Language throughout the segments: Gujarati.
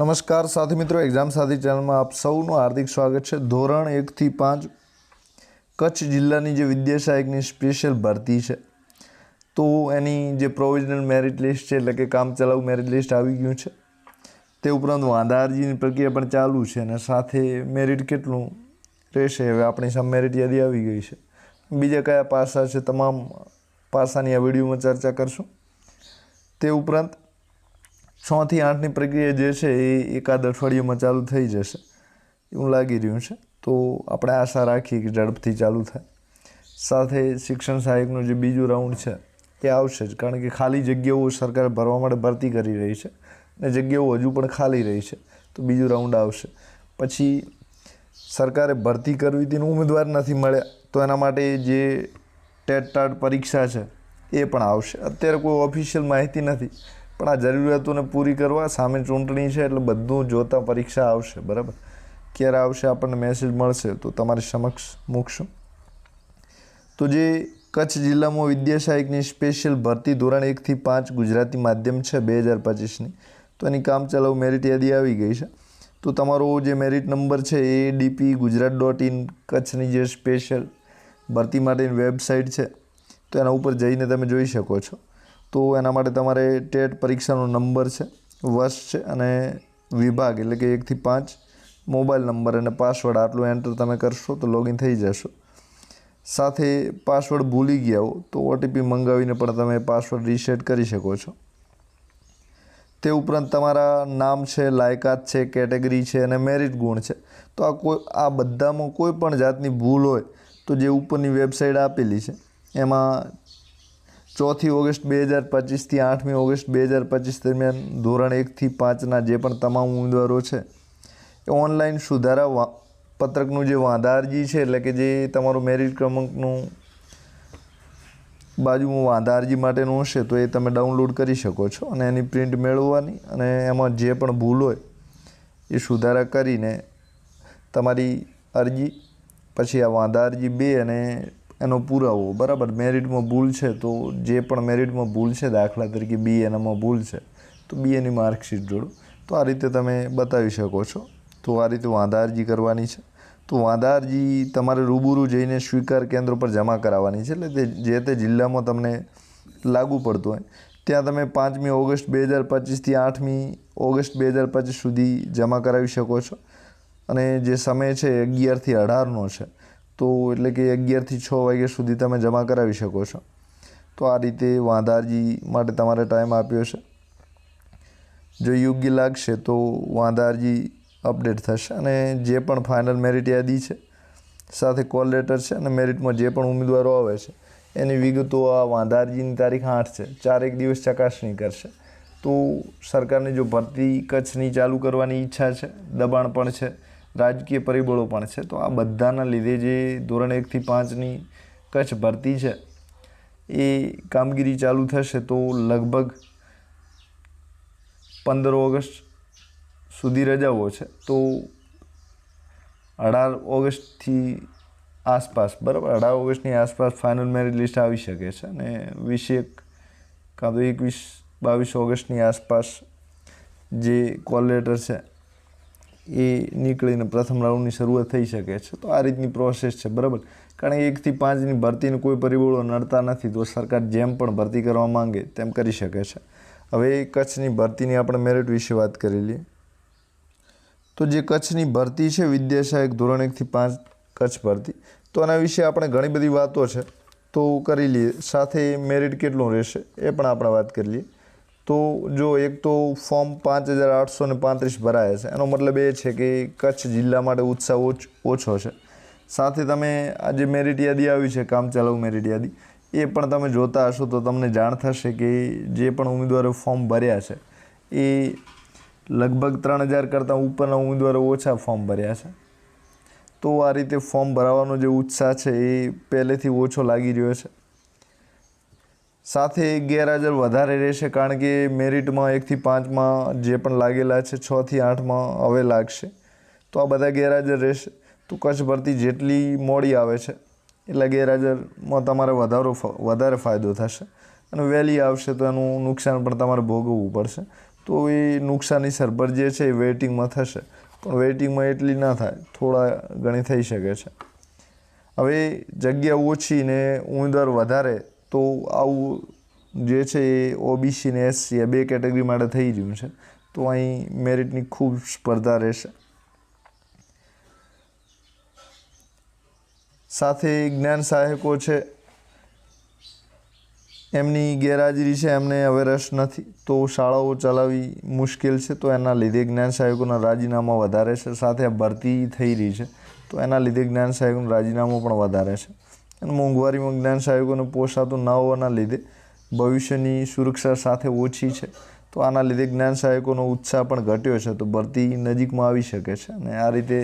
નમસ્કાર સાથી મિત્રો એક્ઝામ સાથી ચેનલમાં આપ સૌનું હાર્દિક સ્વાગત છે. ધોરણ એકથી પાંચ કચ્છ જિલ્લાની જે વિદ્યા સહાયકની સ્પેશિયલ ભરતી છે. તો એની જે પ્રોવિઝનલ મેરિટ લિસ્ટ છે, એટલે કે કામ ચલાવ મેરિટ લિસ્ટ આવી ગયું છે. તે ઉપરાંત વાંધા અરજીની પ્રક્રિયા પણ ચાલુ છે અને સાથે મેરિટ કેટલું રહેશે હવે આપણી સામે મેરિટ યાદી આવી ગઈ છે. બીજા કયા પાસા છે, તમામ પાસાની આ વિડીયોમાં ચર્ચા કરશું. તે ઉપરાંત છથી આઠની પ્રક્રિયા જે છે એ એકાદ અઠવાડિયામાં ચાલુ થઈ જશે. એવું લાગી રહ્યું છે. તો આપણે આશા રાખીએ કે ઝડપથી ચાલુ થાય. સાથે શિક્ષણ સહાયકનું જે બીજું રાઉન્ડ છે એ આવશે જ. કારણ કે ખાલી જગ્યાઓ સરકાર ભરવા માટે ભરતી કરી રહી છે અને જગ્યાઓ હજુ પણ ખાલી રહી છે. તો બીજું રાઉન્ડ આવશે. પછી સરકારે ભરતી કરવી હતી ઉમેદવાર નથી મળ્યા તો એના માટે જે ટેટ ટાટ પરીક્ષા છે એ પણ આવશે. અત્યારે કોઈ ઓફિશિયલ માહિતી નથી. પણ આ જરૂરિયાતોને પૂરી કરવા સામે ચૂંટણી છે એટલે બધું જોતા પરીક્ષા આવશે, બરાબર? ક્યારે આવશે આપણને મેસેજ મળશે તો તમારી સમક્ષ મૂકશું. તો જે કચ્છ જિલ્લામાં વિદ્યાસહાયકની સ્પેશિયલ ભરતી ધોરણ એકથી પાંચ ગુજરાતી માધ્યમ છે બે હજાર પચીસની, તો એની કામચલાઉ મેરિટ યાદી આવી ગઈ છે. તો તમારો જે મેરિટ નંબર છે એ ડીપી ગુજરાત ડોટ ઇન કચ્છની જે સ્પેશિયલ ભરતી માટેની વેબસાઇટ છે, તો એના ઉપર જઈને તમે જોઈ શકો છો. તો એના માટે તમારે ટેટ પરીક્ષાનો નંબર છે, વર્ષ છે અને વિભાગ એટલે કે એકથી પાંચ મોબાઈલ નંબર અને પાસવર્ડ આટલું એન્ટર તમે કરશો તો લોગિન થઈ જશો. સાથે પાસવર્ડ ભૂલી ગયા હો તો ઓટીપી મંગાવીને પણ તમે પાસવર્ડ રીસેટ કરી શકો છો. તે ઉપરાંત તમારા નામ છે, લાયકાત છે, કેટેગરી છે અને મેરિટ ગુણ છે. તો આ કોઈ, આ બધામાં કોઈ પણ જાતની ભૂલ હોય તો જે ઉપરની વેબસાઇટ આપેલી છે, એમાં ચોથી ઓગસ્ટ બે હજાર પચીસથી આઠમી ઓગસ્ટ બે હજાર પચીસ દરમિયાન ધોરણ એકથી પાંચના જે પણ તમામ ઉમેદવારો છે, એ ઓનલાઈન સુધારા પત્રકનું જે વાંધા અરજી છે, એટલે કે જે તમારું મેરિટ ક્રમાંકનું બાજુમાં વાંધા અરજી માટેનું હશે, તો એ તમે ડાઉનલોડ કરી શકો છો અને એની પ્રિન્ટ મેળવવાની અને એમાં જે પણ ભૂલ હોય, એ સુધારા કરીને તમારી અરજી, પછી આ વાંધા અરજી બે અને એનો પુરાવો. બરાબર મેરિટમાં ભૂલ છે તો જે પણ મેરિટમાં ભૂલ છે, દાખલા તરીકે બી એનામાં ભૂલ છે, તો બી એની માર્કશીટ જોડો. તો આ રીતે તમે બતાવી શકો છો. તો આ રીતે વાંધા અરજી કરવાની છે. તો વાંધા અરજી તમારે રૂબરૂ જઈને સ્વીકાર કેન્દ્ર પર જમા કરાવવાની છે. એટલે તે જે તે જિલ્લામાં તમને લાગુ પડતું હોય, ત્યાં તમે પાંચમી ઓગસ્ટ બે હજાર પચીસથી આઠમી ઓગસ્ટ બે હજાર પચીસ સુધી જમા કરાવી શકો છો. અને જે સમય છે અગિયારથી અઢારનો છે. તો એટલે કે અગિયારથી છ વાગ્યા સુધી તમે જમા કરાવી શકો છો. તો આ રીતે વાંધારજી માટે તમારે ટાઈમ આપ્યો છે. જો યોગ્ય લાગશે તો વાંધારજી અપડેટ થશે અને જે પણ ફાઇનલ મેરિટ યાદી છે, સાથે કોલ લેટર છે અને મેરિટમાં જે પણ ઉમેદવારો આવે છે, એની વિગતો આ વાંધારજીની તારીખ આઠ છે. ચારેક દિવસ ચકાસણી કરશે. તો સરકારની જો ભરતી કચ્છની ચાલુ કરવાની ઈચ્છા છે, દબાણ પણ છે રાજકીય પરિબળો પણ છે. તો આ બધાના લીધે જે ધોરણ એકથી પાંચની કચ્છ ભરતી છે, એ કામગીરી ચાલુ થશે તો લગભગ પંદર ઓગસ્ટ સુધી રજાઓ છે. તો અઢાર ઓગસ્ટથી આસપાસ, બરાબર? અઢાર ઓગસ્ટની આસપાસ ફાઇનલ મેરિટ લિસ્ટ આવી શકે છે અને વીસેક કાં તો એકવીસ બાવીસ ઓગસ્ટની આસપાસ જે કોલ લેટર છે એ નીકળીને પ્રથમ રાઉન્ડની શરૂઆત થઈ શકે છે. તો આ રીતની પ્રોસેસ છે, બરાબર? કારણ કે એકથી પાંચની ભરતીને કોઈ પરિબળો નડતા નથી, તો સરકાર જેમ પણ ભરતી કરવા માંગે તેમ કરી શકે છે. હવે કચ્છની ભરતીની આપણે મેરિટ વિશે વાત કરી લઈએ. તો જે કચ્છની ભરતી છે વિદ્યા એક ધોરણ એકથી પાંચ કચ્છ ભરતી, તો આના વિશે આપણે ઘણી બધી વાતો છે. તો કરી લઈએ. સાથે મેરિટ કેટલું રહેશે, એ પણ આપણે વાત કરી લઈએ. તો જો એક તો ફોર્મ પાંચ હજાર આઠસો ને પાંત્રીસ ભરાયા છે. એનો મતલબ એ છે કે કચ્છ જિલ્લા માટે ઉત્સાહ ઓછ, ઓછો છે. સાથે તમે આ જે મેરિટ યાદી આવી છે કામ મેરિટ યાદી, એ પણ તમે જોતા હશો તો તમને જાણ થશે કે જે પણ ઉમેદવારો ફોર્મ ભર્યા છે, એ લગભગ ત્રણ હજાર કરતાં ઉપરના ઉમેદવારો ઓછા ફોર્મ ભર્યા છે. તો આ રીતે ફોર્મ ભરાવાનો જે ઉત્સાહ છે એ પહેલેથી ઓછો લાગી રહ્યો છે. સાથે ગેરહાજર વધારે રહેશે કારણ કે મેરિટમાં એકથી પાંચમાં જે પણ લાગેલા છે, છથી આઠમાં હવે લાગશે. તો આ બધા ગેરહાજર રહેશે. તો કચ્છ ભરતી જેટલી મોડી આવે છે, એટલે ગેરહાજરમાં તમારે વધારો વધારે ફાયદો થશે. અને વહેલી આવશે તો એનું નુકસાન પણ તમારે ભોગવવું પડશે. તો એ નુકસાની સરભર જે છે એ વેઇટિંગમાં થશે. પણ વેઇટિંગમાં એટલી ના થાય, થોડા ઘણી થઈ શકે છે. હવે જગ્યા ઓછી ને ઉમેદવાર વધારે તો આવું જે છે એ ઓબીસી ને એસસી બે કેટેગરી માટે થઈ રહ્યું છે. તો અહીં મેરિટની ખૂબ સ્પર્ધા રહેશે. સાથે જ્ઞાન સહાયકો છે. એમની ગેરહાજરી છે, એમને હવે રસ નથી. તો શાળાઓ ચલાવવી મુશ્કેલ છે, તો એના લીધે જ્ઞાન સહાયકોના રાજીનામા વધારે છે. સાથે આ ભરતી થઈ રહી છે, તો એના લીધે જ્ઞાન સહાયકોનું રાજીનામું પણ વધારે છે. અને મોંઘવારીમાં જ્ઞાન સહાયકોને પોસાતું ન હોવાના લીધે ભવિષ્યની સુરક્ષા સાથે ઓછી છે. તો આના લીધે જ્ઞાન સહાયકોનો ઉત્સાહ પણ ઘટ્યો છે. તો ભરતી નજીકમાં આવી શકે છે અને આ રીતે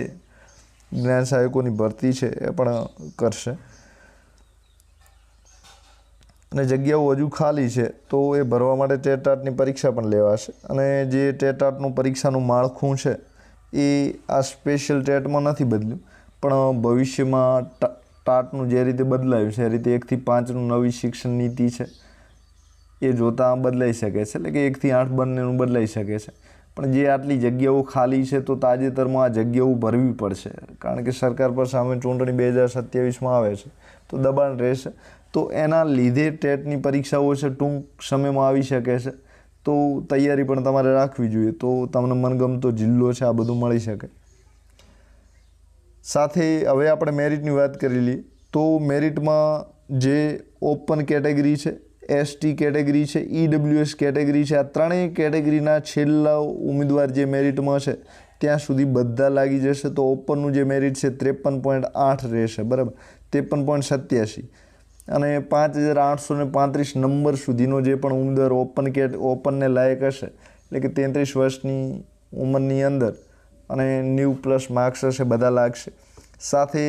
જ્ઞાન સહાયકોની ભરતી છે એ પણ કરશે. અને જગ્યાઓ હજુ ખાલી છે તો એ ભરવા માટે ટેટાટની પરીક્ષા પણ લેવાશે. અને જે ટેટાટનું પરીક્ષાનું માળખું છે એ આ સ્પેશિયલ ટેટમાં નથી બદલ્યું, પણ ભવિષ્યમાં ટા- જે રીતે બદલાયું છે, એ રીતે એકથી પાંચનું નવી શિક્ષણ નીતિ છે, એ જોતાં બદલાઈ શકે છે, એટલે કે એકથી આઠ બંનેનું બદલાઈ શકે છે. પણ જે આટલી જગ્યાઓ ખાલી છે, તો તાજેતરમાં આ જગ્યાઓ ભરવી પડશે. કારણ કે સરકાર પર સામે ચૂંટણી બે હજાર સત્યાવીસમાં આવે છે, તો દબાણ રહેશે. તો એના લીધે ટેટની પરીક્ષાઓ છે, ટૂંક સમયમાં આવી શકે છે. તો તૈયારી પણ તમારે રાખવી જોઈએ. તો તમને મનગમતો જિલ્લો છે, આ બધું મળી શકે. સાથે હવે આપણે મેરિટની વાત કરી લઈએ તો મેરિટમાં જે ઓપન કેટેગરી છે એસટી કેટેગરી છે ઈડબ્લ્યુએસ કેટેગરી છે, આ ત્રણેય કેટેગરીના છેલ્લા ઉમેદવાર જે મેરિટમાં છે, ત્યાં સુધી બધા લાગી જશે. તો ઓપનનું જે મેરિટ છે, ત્રેપન પોઈન્ટ આઠ રહેશે, બરાબર? ત્રેપન પોઈન્ટ સત્યાસી. અને પાંચ હજાર આઠસો ને પાંત્રીસ નંબર સુધીનો જે પણ ઉમેદવાર ઓપન કેટ, ઓપનને લાયક હશે, એટલે કે તેત્રીસ વર્ષની ઉંમરની અંદર અને ન્યૂ પ્લસ માર્ક્સ હશે, બધા લાગશે. સાથે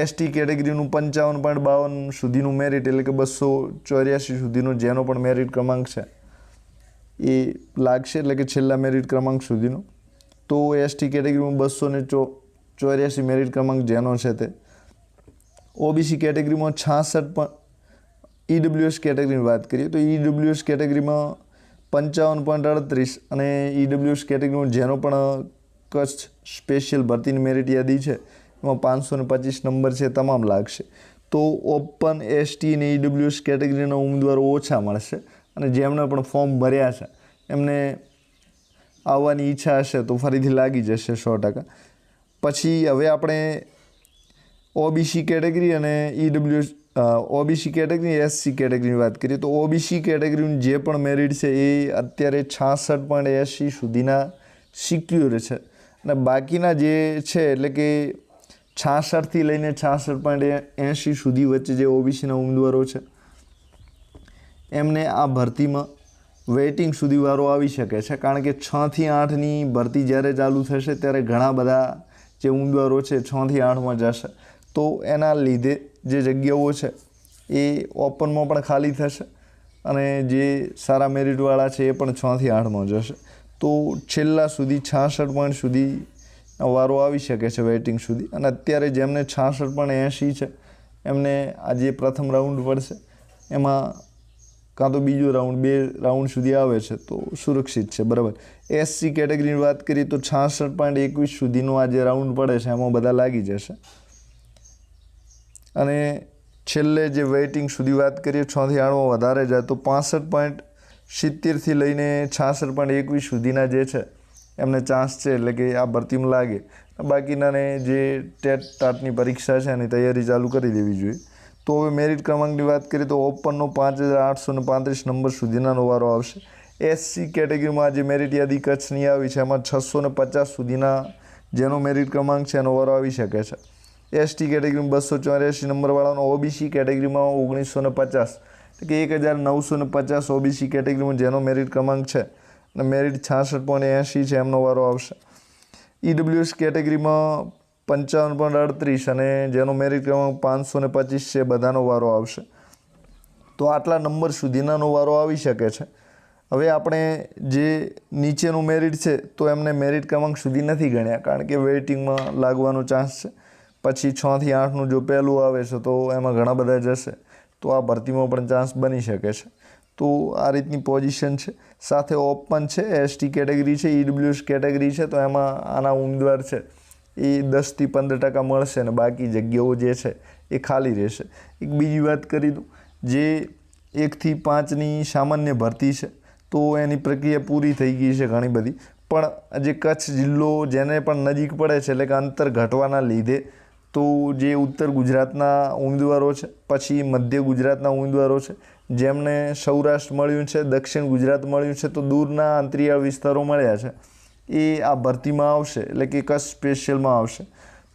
એસટી કેટેગરીનું પંચાવન પોઈન્ટ બાવન સુધીનું મેરિટ એટલે કે બસો ચોર્યાસી સુધીનો જેનો પણ મેરિટ ક્રમાંક છે, એ લાગશે એટલે કે છેલ્લા મેરિટ ક્રમાંક સુધીનો. તો એસટી કેટેગરીમાં બસો ને ચો, ચોર્યાસી મેરિટ ક્રમાંક જેનો છે તે. ઓબીસી કેટેગરીમાં છાસઠ પણ ઈડબ્લ્યુએસ કેટેગરીની વાત કરીએ તો ઈડબ્લ્યુએસ કેટેગરીમાં પંચાવન પોઈન્ટ અડત્રીસ અને ઈડબ્લ્યુએસ કેટેગરીમાં જેનો પણ કચ્છ સ્પેશિયલ ભરતીની મેરિટ યાદી છે. એમાં પાંચસો ને પચીસ નંબર છે તમામ લાગશે. તો ઓપન એસટી અને ઈડબ્લ્યુએસ કેટેગરીના ઉમેદવારો ઓછા મળશે અને જેમણે પણ ફોર્મ ભર્યા છે, એમને આવવાની ઈચ્છા હશે તો ફરીથી લાગી જશે સો ટકા. પછી હવે આપણે ઓબીસી કેટેગરી અને ઈડબ્લ્યુ ઓબીસી કેટેગરી એસસી કેટેગરીની વાત કરીએ તો ઓબીસી કેટેગરીનું જે પણ મેરિટ છે એ અત્યારે છાસઠ પોઈન્ટ એસી સુધીના સિક્યોર છે. અને બાકીના જે છે, એટલે કે છાસઠથી લઈને છાસઠ પોઈન્ટ એંશી સુધી વચ્ચે જે ઓબીસીના ઉમેદવારો છે, એમને આ ભરતીમાં વેઇટિંગ સુધી વારો આવી શકે છે. કારણ કે છથી આઠની ભરતી જ્યારે ચાલુ થશે, ત્યારે ઘણા બધા જે ઉમેદવારો છે, છથી આઠમાં જશે. તો એના લીધે જે જગ્યાઓ છે, એ ઓપનમાં પણ ખાલી થશે અને જે સારા મેરિટવાળા છે, એ પણ છથી આઠમાં જશે. તો છેલ્લા સુધી છાસઠ પોઈન્ટ સુધી વારો આવી શકે છે વેઇટિંગ સુધી. અને અત્યારે જેમને છાસઠ પોઈન્ટ એંશી છે, એમને આજે પ્રથમ રાઉન્ડ પડશે એમાં કાં તો બીજો રાઉન્ડ બે રાઉન્ડ સુધી આવે છે, તો સુરક્ષિત છે, બરાબર. એસસી કેટેગરીની વાત કરીએ તો છાસઠ પોઈન્ટ એકવીસ સુધીનો આ જે રાઉન્ડ પડે છે એમાં બધા લાગી જશે. અને છેલ્લે જે વેઇટિંગ સુધી વાત કરીએ છથી આઠમાં વધારે જાય, તો પાસઠ પોઈન્ટ સિત્તેરથી લઈને છાસઠ પણ એકવીસ સુધીના જે છે, એમને ચાન્સ છે એટલે કે આ ભરતીમાં લાગે. બાકીનાને જે ટેટ ટાટની પરીક્ષા છે એની તૈયારી ચાલુ કરી દેવી જોઈએ. તો હવે મેરિટ ક્રમાંકની વાત કરીએ તો ઓપનનો પાંચ હજાર આઠસો ને પાંત્રીસ નંબર સુધીનાનો વારો આવશે. એસસી કેટેગરીમાં જે મેરિટ યાદી કચ્છની આવી છે, એમાં છસો ને પચાસ સુધીના જેનો મેરિટ ક્રમાંક છે એનો વારો આવી શકે છે. એસટી કેટેગરીમાં બસો ચોર્યાસી નંબરવાળાનો, ઓબીસી કેટેગરીમાં ઓગણીસો ને પચાસ. કે એક હજાર નવસો ને પચાસ ઓબીસી કેટેગરીમાં જેનો મેરિટ ક્રમાંક છે અને મેરિટ છાસઠ પોઈન્ટ એંશી છે, એમનો વારો આવશે. ઈડબ્લ્યુએસ કેટેગરીમાં પંચાવન પોઈન્ટ અડત્રીસ અને જેનો મેરિટ ક્રમાંક પાંચસો ને પચીસ છે, બધાનો વારો આવશે. તો આટલા નંબર સુધીનાનો વારો આવી શકે છે. હવે આપણે જે નીચેનું મેરિટ છે, તો એમને મેરિટ ક્રમાંક સુધી નથી ગણ્યા, કારણ કે વેઇટિંગમાં લાગવાનો ચાન્સ છે. પછી છથી આઠનું જો પહેલું આવે છે, તો એમાં ઘણા બધા જશે. તો આ ભરતીમાં પણ ચાન્સ બની શકે છે. તો આ રીતની પોઝિશન છે. સાથે ઓપન છે એસટી કેટેગરી છે ઈડબ્લ્યુએસ કેટેગરી છે, તો એમાં આના ઉમેદવાર છે એ દસથી પંદર ટકા મળશે અને બાકી જગ્યાઓ જે છે એ ખાલી રહેશે. એક બીજી વાત કરી દઉં, જે એકથી પાંચની સામાન્ય ભરતી છે, તો એની પ્રક્રિયા પૂરી થઈ ગઈ છે ઘણી બધી. પણ જે કચ્છ જિલ્લો જેને પણ નજીક પડે છે, એટલે કે અંતર ઘટવાના લીધે તો જે ઉત્તર ગુજરાતના ઉમેદવારો છે, પછી મધ્ય ગુજરાતના ઉમેદવારો છે, જેમને સૌરાષ્ટ્ર મળ્યું છે, દક્ષિણ ગુજરાત મળ્યું છે, તો દૂરના અંતરિયાળ વિસ્તારો મળ્યા છે. એ આ ભરતીમાં આવશે, એટલે કે કચ્છ સ્પેશિયલમાં આવશે.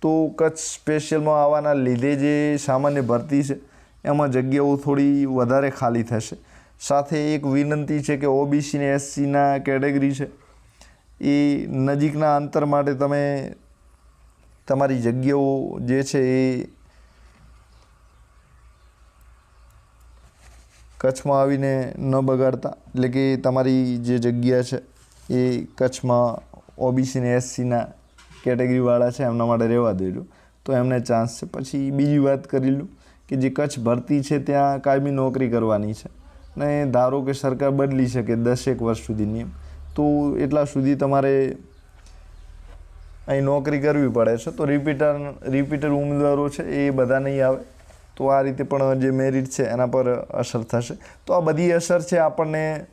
તો કચ્છ સ્પેશિયલમાં આવવાના લીધે જે સામાન્ય ભરતી છે, એમાં જગ્યાઓ થોડી વધારે ખાલી થશે. સાથે એક વિનંતી છે કે ઓબીસી ને એસસીના કેટેગરી છે, એ નજીકના અંતર માટે તમે તમારી જગ્યાઓ જે છે એ કચ્છમાં આવીને ન બગાડતા. એટલે કે તમારી જે જગ્યા છે એ કચ્છમાં ઓબીસી ને એસસીના કેટેગરીવાળા છે, એમના માટે રહેવા દેજો તો એમને ચાન્સ છે. પછી બીજી વાત કરી લઉં કે જે કચ્છ ભરતી છે, ત્યાં કાયમી નોકરી કરવાની છે. ને ધારો કે સરકાર બદલી શકે દસેક વર્ષ સુધી નિયમ, તો એટલા સુધી તમારે અહીં નોકરી કરવી પડે છે, તો રિપીટર રિપીટર ઉમેદવારો છે, એ બધા નહીં આવે. તો આ રીતે પણ જે મેરિટ છે, એના પર અસર થશે. તો આ બધી અસર છે આપણને,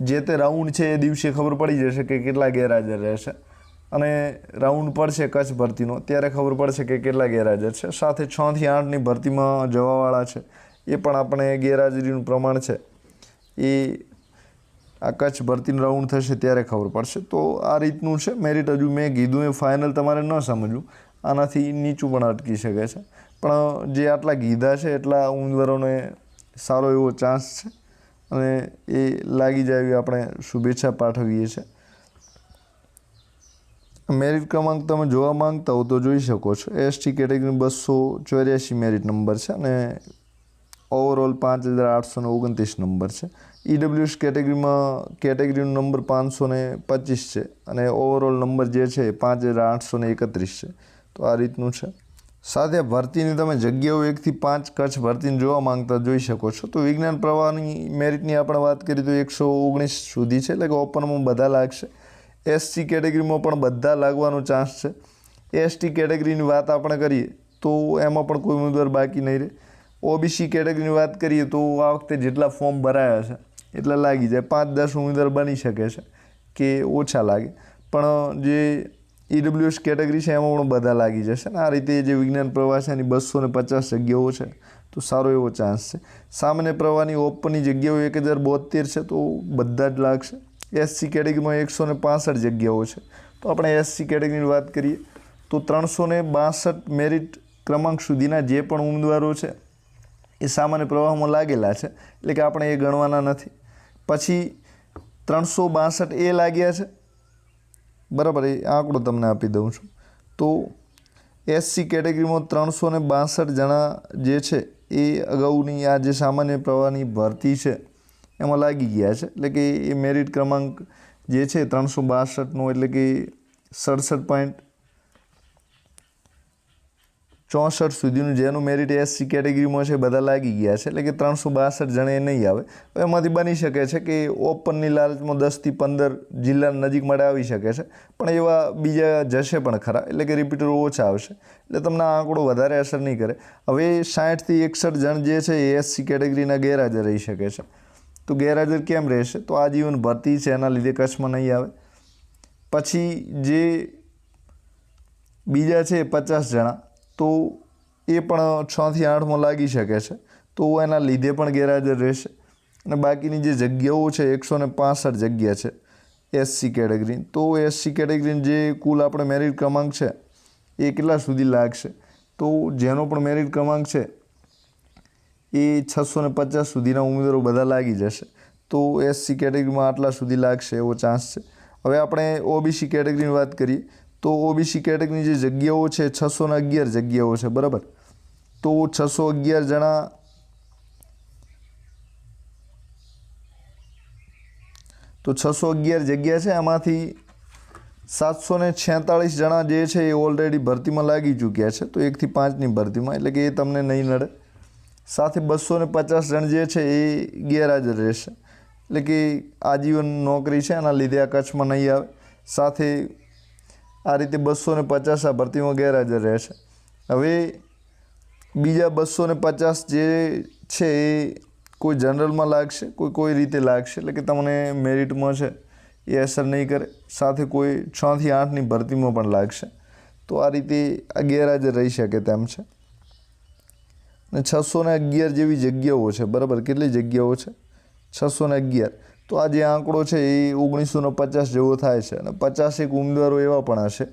જે તે રાઉન્ડ છે, એ દિવસે ખબર પડી જશે કે કેટલા ગેરહાજર રહેશે. અને રાઉન્ડ પડશે કચ્છ ભરતીનો, ત્યારે ખબર પડશે કે કેટલા ગેરહાજર છે. સાથે છથી આઠની ભરતીમાં જવાવાળા છે, એ પણ આપણે ગેરહાજરીનું પ્રમાણ છે. એ આ કચ્છ ભરતીનું રાઉન્ડ થશે ત્યારે ખબર પડશે. તો આ રીતનું છે. મેરિટ હજુ મેં કીધું, એ ફાઇનલ તમારે ન સમજવું. આનાથી નીચું પણ અટકી શકે છે. પણ જે આટલા કીધા છે, એટલા ઉમેદવારોને સારો એવો ચાન્સ છે. અને એ લાગી જાય એવી આપણે શુભેચ્છા પાઠવીએ છીએ. મેરિટ ક્રમાંક તમે જોવા માંગતા હો તો જોઈ શકો છો. એસટી કેટેગરી બસો ચોર્યાસી મેરિટ નંબર છે અને ઓવરઓલ પાંચ હજાર આઠસો ઓગણત્રીસ નંબર છે. ઈડબ્લ્યુએસ કેટેગરીમાં, કેટેગરીનો નંબર પાંચસો ને પચીસ છે અને ઓવરઓલ નંબર જે છે પાંચ હજાર આઠસો ને એકત્રીસ છે. તો આ રીતનું છે. સાથે ભરતીની તમે જગ્યાઓ એકથી પાંચ કચ્છ ભરતીને જોવા માંગતા જોઈ શકો છો. તો વિજ્ઞાન પ્રવાહની મેરિટની આપણે વાત કરીએ તો એકસો ઓગણીસ સુધી છે, એટલે કે ઓપનમાં બધા લાગશે. એસસી કેટેગરીમાં પણ બધા લાગવાનો ચાન્સ છે. એસટી કેટેગરીની વાત આપણે કરીએ તો એમાં પણ કોઈ ઉમેદવાર બાકી નહીં રહે. ઓબીસી કેટેગરીની વાત કરીએ તો આ વખતે જેટલા ફોર્મ ભરાયા છે એટલા લાગી જાય. પાંચ દસ ઉમેદવાર બની શકે છે કે ઓછા લાગે. પણ જે ઈડબ્લ્યુએસ કેટેગરી છે એમાં પણ બધા લાગી જશે ને. આ રીતે જે વિજ્ઞાન પ્રવાહ છે એની બસો ને પચાસ જગ્યાઓ છે, તો સારો એવો ચાન્સ છે. સામાન્ય પ્રવાહની ઓપનની જગ્યાઓ એક હજાર બોતેર છે, તો બધા જ લાગશે. એસસી કેટેગરીમાં એકસો ને પાસઠ જગ્યાઓ છે. તો આપણે એસસી કેટેગરીની વાત કરીએ, તો ત્રણસો ને બાસઠ મેરિટ ક્રમાંક સુધીના જે પણ ઉમેદવારો છે, એ સામાન્ય પ્રવાહમાં લાગેલા છે. એટલે કે આપણે એ ગણવાના નથી. પછી ત્રણસો બાસઠ એ લાગ્યા છે. બરાબર, એ આંકડો તમને આપી દઉં છું. તો એસસી કેટેગરીમાં ત્રણસો ને બાસઠ જણા જે છે, એ અગાઉની આ જે સામાન્ય પ્રવાહની ભરતી છે, એમાં લાગી ગયા છે. એટલે કે એ મેરિટ ક્રમાંક જે છે, ત્રણસો બાસઠનો, એટલે કે સડસઠ પોઈન્ટ ચોસઠ સુધીનું જેનું મેરિટ એસસી કેટેગરીમાં છે બધા લાગી ગયા છે. એટલે કે ત્રણસો બાસઠ જણે નહીં આવે. એમાંથી બની શકે છે કે ઓપનની લાલચમાં દસથી પંદર જિલ્લા નજીક મળે આવી શકે છે. પણ એવા બીજા જશે પણ ખરા. એટલે કે રિપીટરો ઓછા આવશે. એટલે તમને આંકડો વધારે અસર નહીં કરે. હવે સાઠથી એકસઠ જણ જે છે, એ એસસી કેટેગરીના ગેરહાજર રહી શકે છે. તો ગેરહાજર કેમ રહેશે? તો આજીવન ભરતી છે, એના લીધે કચ્છમાં નહીં આવે. પછી જે બીજા છે પચાસ જણા. તો એ પણ છથી આઠમાં લાગી શકે છે. તો એના લીધે પણ ગેરહાજર રહેશે. અને બાકીની જે જગ્યાઓ છે, એકસો ને પાસઠ જગ્યા છે એસસી કેટેગરી તો એસસી કેટેગરીની જે કુલ આપણે મેરિટ ક્રમાંક છે, એ કેટલા સુધી લાગશે? તો જેનો પણ મેરિટ ક્રમાંક છે, એ છસો ને પચાસ સુધીના ઉમેદવારો બધા લાગી જશે. તો એસસી કેટેગરીમાં આટલા સુધી લાગશે એવો ચાન્સ છે. હવે આપણે ઓબીસી કેટેગરીની વાત કરીએ. તો ઓબીસી કેટેગરીની જે જગ્યાઓ છે, છસો ને અગિયાર જગ્યાઓ છે, બરાબર? તો છસો અગિયાર જણા તો છસો અગિયાર જગ્યા છે એમાંથી સાતસો ને છેતાળીસ જણા જે છે એ ઓલરેડી ભરતીમાં લાગી ચૂક્યા છે, તો એકથી પાંચની ભરતીમાં, એટલે કે એ તમને નહીં નડે. સાથે બસો ને પચાસ જણ જે છે એ ગેરહાજર રહેશે. એટલે કે આજીવન નોકરી છે એના લીધે આ કચ્છમાં નહીં આવે. સાથે આ રીતે બસો ને પચાસ આ ભરતીમાં ગેરહાજર રહેશે હવે બીજા બસો ને પચાસ જે છે એ કોઈ જનરલમાં લાગશે, કોઈ કોઈ રીતે લાગશે, એટલે કે તમને મેરિટમાં છે, એ અસર નહીં કરે. સાથે કોઈ છથી આઠની ભરતીમાં પણ લાગશે. તો આ રીતે આ ગેરહાજર રહી શકે તેમ છે. ને છસો ને અગિયાર જેવી જગ્યાઓ છે. બરાબર? કેટલી જગ્યાઓ છે? છસો ને અગિયાર. તો આ જે આંકડો છે એ ઓગણીસો પચાસ જેવો થાય છે અને પચાસ એક ઉમેદવારો એવા પણ હશે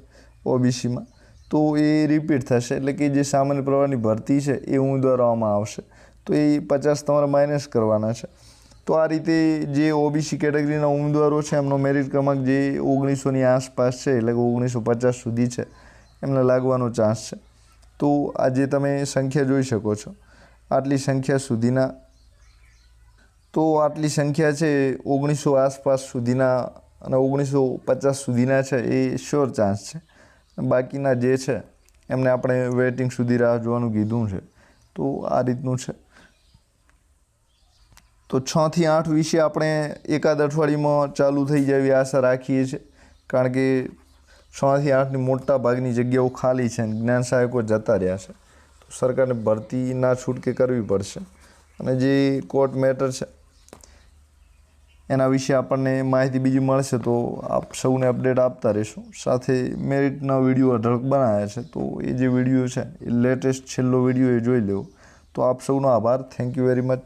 ઓબીસીમાં. તો એ રિપીટ થશે એટલે કે જે સામાન્ય પ્રવાહની ભરતી છે એ ઉમેદવારો આવશે. તો એ પચાસ તમારે માઇનસ કરવાના છે. તો આ રીતે જે ઓબીસી કેટેગરીના ઉમેદવારો છે એમનો મેરિટ ક્રમાંક જે ઓગણીસોની આસપાસ છે એટલે કે ઓગણીસો પચાસ સુધી છે, એમને લાગવાનો ચાન્સ છે. તો આ જે તમે સંખ્યા જોઈ શકો છો. આટલી સંખ્યા સુધીના તો આટલી સંખ્યા છે ઓગણીસો આસપાસ સુધીના અને ઓગણીસો પચાસ સુધીના છે એ શ્યોર ચાન્સ છે. બાકીના જે છે, એમને આપણે વેટિંગ સુધી રાહ જોવાનું કીધું છે. તો આ રીતનું છે. તો છથી આઠ વિશે આપણે એકાદ અઠવાડિયામાં ચાલુ થઈ જાય એવી આશા રાખીએ છીએ. કારણ કે છથી આઠની મોટા ભાગની જગ્યાઓ ખાલી છે અને જ્ઞાન સહાયકો જતા રહ્યા છે. તો સરકારને ભરતી ના છૂટકે કરવી પડશે. અને જે કોર્ટ મેટર છે એના વિશે આપણને માહિતી બીજી મળશે તો આપ સૌને અપડેટ આપતા રહીશું. સાથે મેરિટના વીડિયો અઢળક બનાવ્યા છે, તો એ જે વીડિયો છે, એ લેટેસ્ટ છેલ્લો વીડિયો એ જોઈ લેવો. તો આપ સૌનો આભાર. Thank you very much